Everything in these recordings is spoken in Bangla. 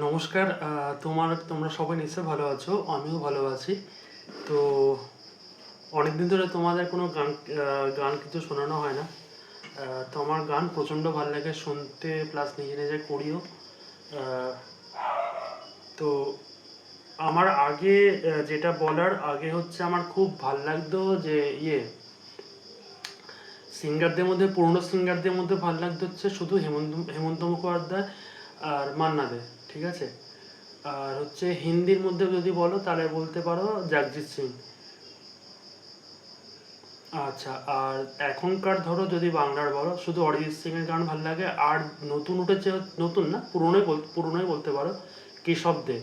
নমস্কার। তোমার তোমরা সবাই নিশ্চয়ই ভালো আছো আমিও ভালো আছি। তো অনেকদিন ধরে তোমাদের কোনো গান গান কিছু শোনানো হয় না। আহ, তো আমার গান প্রচণ্ড ভালো লাগে শুনতে প্লাস নিজে নিজে করিও। তো আমার আগে যেটা বলার আগে হচ্ছে আমার খুব ভালো লাগতো যে ইয়ে সিঙ্গারদের মধ্যে পুরনো সিঙ্গারদের মধ্যে ভালো লাগতো হচ্ছে শুধু হেমন্ত হেমন্ত মুখোপাধ্যায় আর মান্না দে ঠিক আছে? আর হচ্ছে হিন্দির মধ্যে যদি বলো, তাহলে বলতে পারো জাগজিৎ সিং। আচ্ছা আর এখনকার ধরো যদি বাংলার বলো, শুধু অরিজিৎ সিং এর গান ভালো লাগে, আর নতুন উঠেছে নতুন না পুরনোই পুরনোই বলতে পারো, কেশব দে।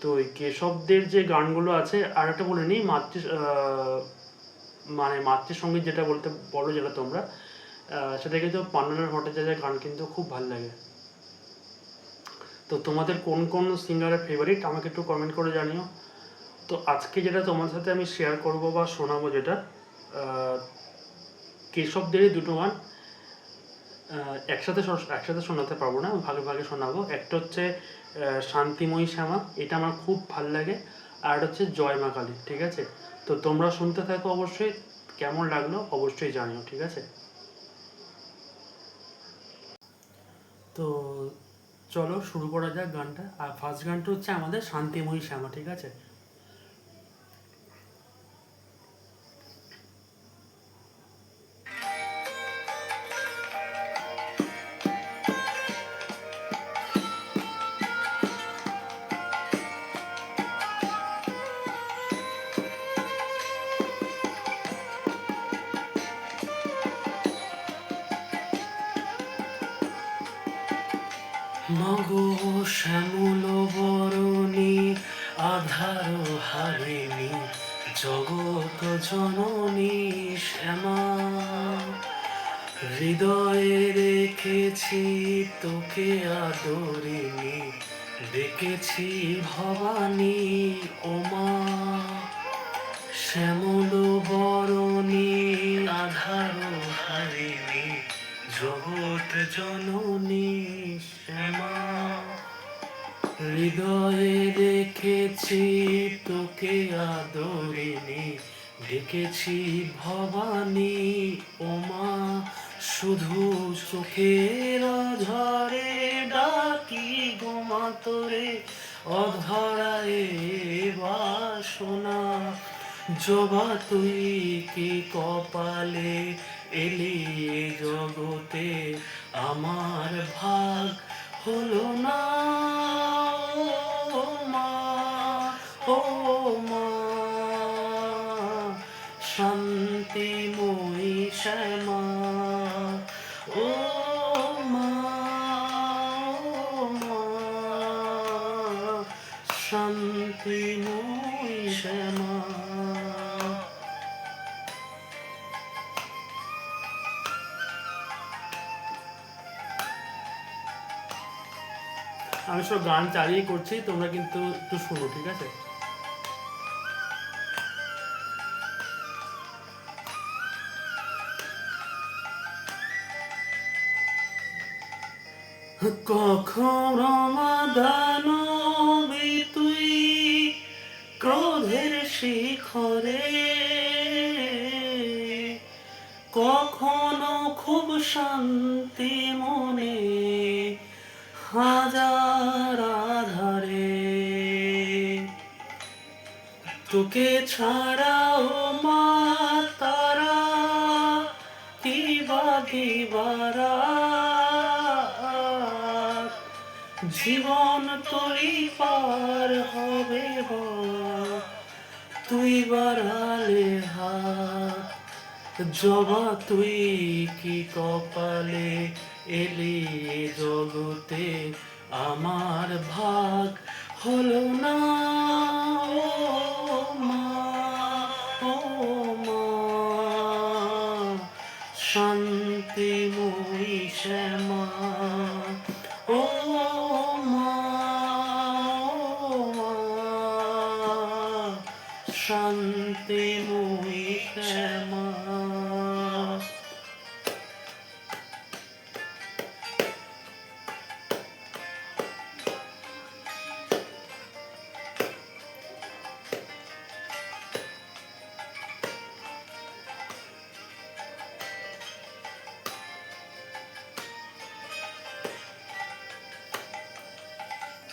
তো ওই কেশবদের যে গানগুলো আছে, আর একটা বলে নিই, মাতৃ মানে মাতৃসঙ্গীত যেটা বলতে বলো যেটা তোমরা সেটা কিন্তু পান্নালাল ভট্টাচার্যের গান কিন্তু খুব ভালো লাগে। তো তোমাদের কোন কোন সিঙ্গারের ফেভারিট আমাকে একটু কমেন্ট করে জানিও। তো আজকে যেটা তোমার সাথে আমি শেয়ার করব বা শোনাবো যেটা কেশবদেরই দুটো গান একসাথে একসাথে শোনাতে পারব না, ভাগে ভাগে শোনাবো। একটা হচ্ছে শান্তিময়ী শ্যামা, এটা আমার খুব ভালো লাগে। আর হচ্ছে জয় মা কালী, ঠিক আছে? তো তোমরা শুনতে থাকো অবশ্যই, কেমন লাগল অবশ্যই জানিও, ঠিক আছে? তো চলো শুরু করা যাক গানটা। আর ফার্স্ট গানটা হচ্ছে আমাদের শান্তিময়ী শ্যামা ঠিক আছে? মগো শ্যামল বরণী, আধার হারিণী, জগত জননী শ্যামা। হৃদয়ে রেখেছি তোকে আদরিণী ডেকেছি ভবানী ওমা। শ্যামল বরণী আদরিণী ডেকেছি ভবানী ওমা শুধু চোখের ঝরে ডাকি গোমা তোরে অধরায়ে বাসনা। জবা, তুই কি কপালে এলি জগতে? আমার ভাগ হলো না, ও মা, ও শান্তিময়ী শ্যামা। আমি সব গান চালিয়ে করছি তোমরা কিন্তু একটু শুনো ঠিক আছে? মাদানবী তুই ক্রোধের শিখরে। কখনো খুব শান্তি মনে হাজার আধারে। তোকে ছাড়াও মা তারা কিবা দিবারা জীবন তুই পার হবে তুই বাড়ালে হাত, জবা তুই কি কপালে এলি জগতে? আমার ভাগ হলো না, ও মা ও মা। শান্তিময়ী শ্যামা শান্তিময়ী শ্যামা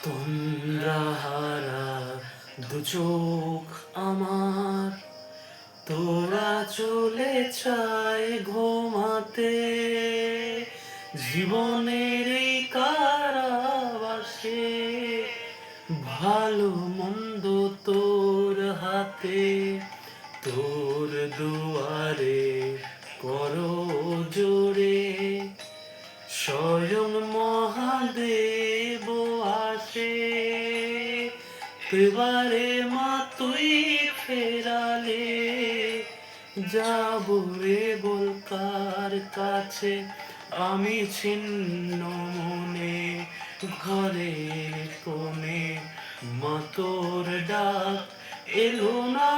তোমরা দু চোখ আমার। তোরা চলে চায় ঘুমাতে। জীবনের কারাবাসে। ভালো মন্দ তোর হাতে। তোর দুয়ারে করো জোরে। স্বয়ং মহাদেব এবারে মা তুই ফেরালে, যাব রে বল কার কাছে। আমি ছিন্ন মনে, ঘরে কোণে মা তোর ডাক এলো না।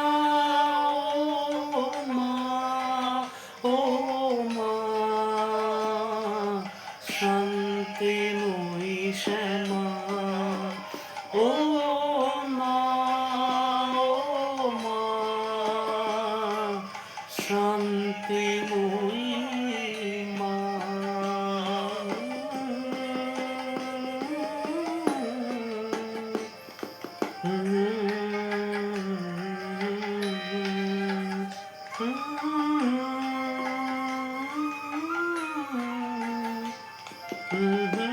Mm-hmm.